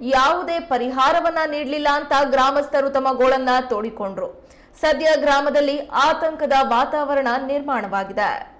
ಯಾವುದೇ ಪರಿಹಾರವನ್ನ ನೀಡಲಿಲ್ಲ ಅಂತ ಗ್ರಾಮಸ್ಥರು ತಮ್ಮ ಗೋಳನ್ನ ತೋಡಿಕೊಂಡ್ರು. ಸದ್ಯ ಗ್ರಾಮದಲ್ಲಿ ಆತಂಕದ ವಾತಾವರಣ ನಿರ್ಮಾಣವಾಗಿದೆ.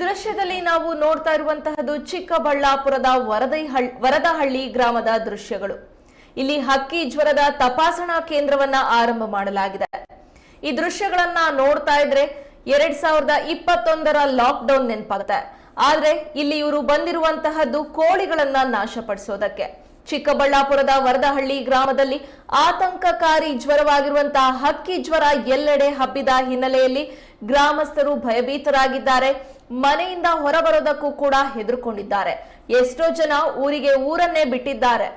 ದೃಶ್ಯದಲ್ಲಿ ನಾವು ನೋಡ್ತಾ ಇರುವಂತಹದ್ದು ಚಿಕ್ಕಬಳ್ಳಾಪುರದ ವರದೈಹಳ್ ವರದಹಳ್ಳಿ ಗ್ರಾಮದ ದೃಶ್ಯಗಳು. ಇಲ್ಲಿ ಹಕ್ಕಿ ಜ್ವರದ ತಪಾಸಣಾ ಕೇಂದ್ರವನ್ನ ಆರಂಭ ಮಾಡಲಾಗಿದೆ. ಈ ದೃಶ್ಯಗಳನ್ನ ನೋಡ್ತಾ ಇದ್ರೆ ಎರಡ್ ಸಾವಿರದ ಇಪ್ಪತ್ತೊಂದರ ಲಾಕ್ ಡೌನ್ ನೆನಪಾಗುತ್ತೆ. ಆದ್ರೆ ಇಲ್ಲಿ ಇವರು ಬಂದಿರುವಂತಹದ್ದು ಕೋಳಿಗಳನ್ನ ನಾಶಪಡಿಸೋದಕ್ಕೆ. ಚಿಕ್ಕಬಳ್ಳಾಪುರದ ವರದಹಳ್ಳಿ ಗ್ರಾಮದಲ್ಲಿ ಆತಂಕಕಾರಿ ಜ್ವರವಾಗಿರುವಂತಹ ಹಕ್ಕಿ ಜ್ವರ ಎಲ್ಲೆಡೆ ಹಬ್ಬಿದ ಹಿನ್ನೆಲೆಯಲ್ಲಿ ಗ್ರಾಮಸ್ಥರು ಭಯಭೀತರಾಗಿದ್ದಾರೆ. ಮನೆಯಿಂದ ಹೊರಬರೋದಕ್ಕೂ ಕೂಡ ಹೆದರ್ಕೊಂಡಿದ್ದಾರೆ. ಎಷ್ಟೋ ಜನ ಊರಿಗೆ ಊರನ್ನೇ ಬಿಟ್ಟಿದ್ದಾರೆ.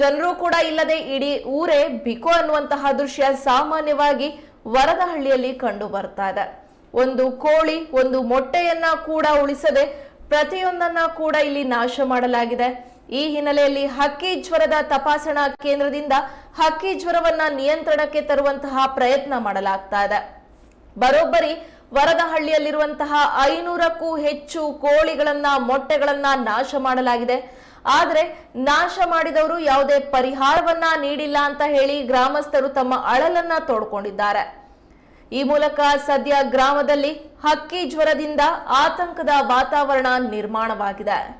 ಜನರು ಕೂಡ ಇಲ್ಲದೆ ಇಡೀ ಊರೇ ಬಿಕೋ ಅನ್ನುವಂತಹ ದೃಶ್ಯ ಸಾಮಾನ್ಯವಾಗಿ ವರದಹಳ್ಳಿಯಲ್ಲಿ ಕಂಡು ಬರ್ತಾ ಇದೆ. ಒಂದು ಕೋಳಿ, ಒಂದು ಮೊಟ್ಟೆಯನ್ನ ಕೂಡ ಉಳಿಸದೆ ಪ್ರತಿಯೊಂದನ್ನ ಕೂಡ ಇಲ್ಲಿ ನಾಶ ಮಾಡಲಾಗಿದೆ. ಈ ಹಿನ್ನೆಲೆಯಲ್ಲಿ ಹಕ್ಕಿ ಜ್ವರದ ತಪಾಸಣಾ ಕೇಂದ್ರದಿಂದ ಹಕ್ಕಿ ಜ್ವರವನ್ನ ನಿಯಂತ್ರಣಕ್ಕೆ ತರುವಂತಹ ಪ್ರಯತ್ನ ಮಾಡಲಾಗ್ತಾ ಇದೆ. ಬರೋಬ್ಬರಿ ವರದಹಳ್ಳಿಯಲ್ಲಿರುವಂತಹ ಐನೂರಕ್ಕೂ ಹೆಚ್ಚು ಕೋಳಿಗಳನ್ನ, ಮೊಟ್ಟೆಗಳನ್ನ ನಾಶ ಮಾಡಲಾಗಿದೆ. ಆದರೆ ನಾಶ ಮಾಡಿದವರು ಯಾವುದೇ ಪರಿಹಾರವನ್ನ ನೀಡಿಲ್ಲ ಅಂತ ಹೇಳಿ ಗ್ರಾಮಸ್ಥರು ತಮ್ಮ ಅಳಲನ್ನ ತೋಡ್ಕೊಂಡಿದ್ದಾರೆ. ಈ ಮೂಲಕ ಸದ್ಯ ಗ್ರಾಮದಲ್ಲಿ ಹಕ್ಕಿ ಜ್ವರದಿಂದ ಆತಂಕದ ವಾತಾವರಣ ನಿರ್ಮಾಣವಾಗಿದೆ.